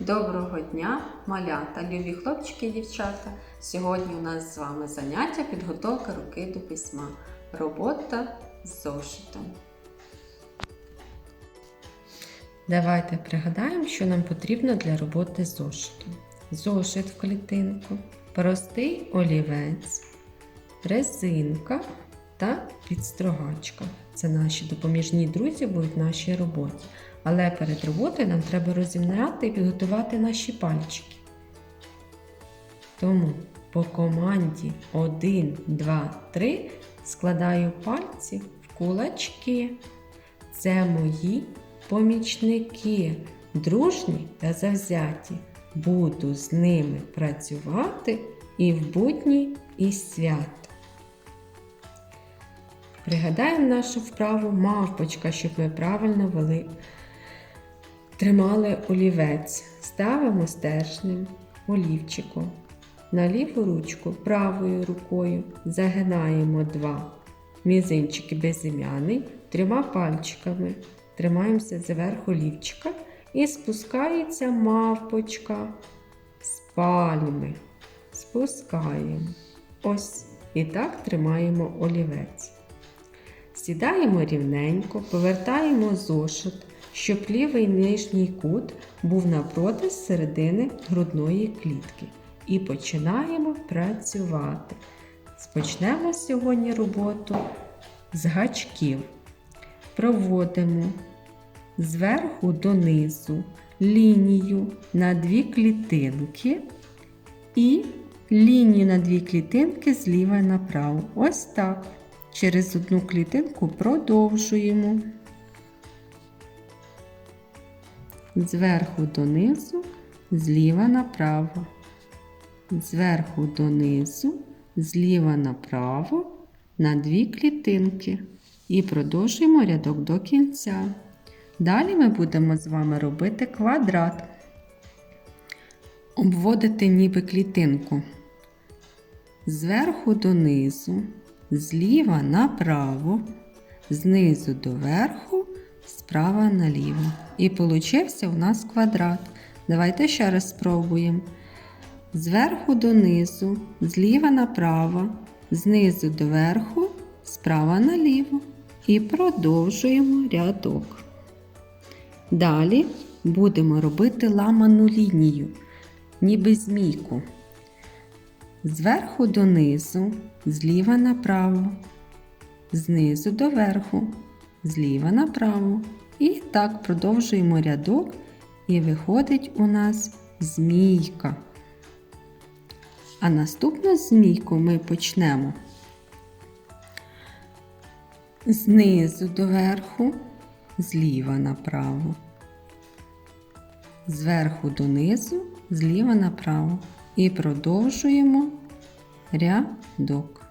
Доброго дня, малята, любі хлопчики і дівчата. Сьогодні у нас з вами заняття підготовка руки до письма. Робота з зошитом. Давайте пригадаємо, що нам потрібно для роботи з зошитом. Зошит в клітинку, простий олівець, резинка та підстрогачка. Це наші допоміжні друзі будуть в нашій роботі. Але перед роботою нам треба розім'яти і підготувати наші пальчики. Тому по команді 1, 2, 3 складаю пальці в кулачки. Це мої помічники, дружні та завзяті. Буду з ними працювати і в будні, і свято. Пригадаємо нашу вправу мавпочка, щоб ми правильно вели. Тримали олівець, ставимо стержнем олівчиком. На ліву ручку правою рукою загинаємо два мізинчики безім'яний, трьома пальчиками. Тримаємося зверху олівчика і спускається мавпочка з пальми. Спускаємо. Ось. І так тримаємо олівець. Сідаємо рівненько, повертаємо зошит, щоб лівий нижній кут був напроти середини грудної клітки. І починаємо працювати. Спочнемо сьогодні роботу з гачків. Проводимо зверху донизу лінію на дві клітинки і лінію на дві клітинки зліва направо. Ось так. Через одну клітинку продовжуємо. Зверху донизу, зліва направо. Зверху донизу, зліва направо на дві клітинки. І продовжуємо рядок до кінця. Далі ми будемо з вами робити квадрат. Обводити ніби клітинку. Зверху донизу, зліва направо, знизу до верху, справа наліво. І получився у нас квадрат. Давайте ще раз спробуємо. Зверху донизу, зліва направо, знизу до верху, справа наліво. І продовжуємо рядок. Далі будемо робити ламану лінію, ніби змійку. Зверху донизу, зліва направо, знизу до верху, зліва направо. І так продовжуємо рядок, і виходить у нас змійка. А наступну змійку ми почнемо знизу до верху, зліва направо, зверху донизу, зліва направо. І продовжуємо рядок.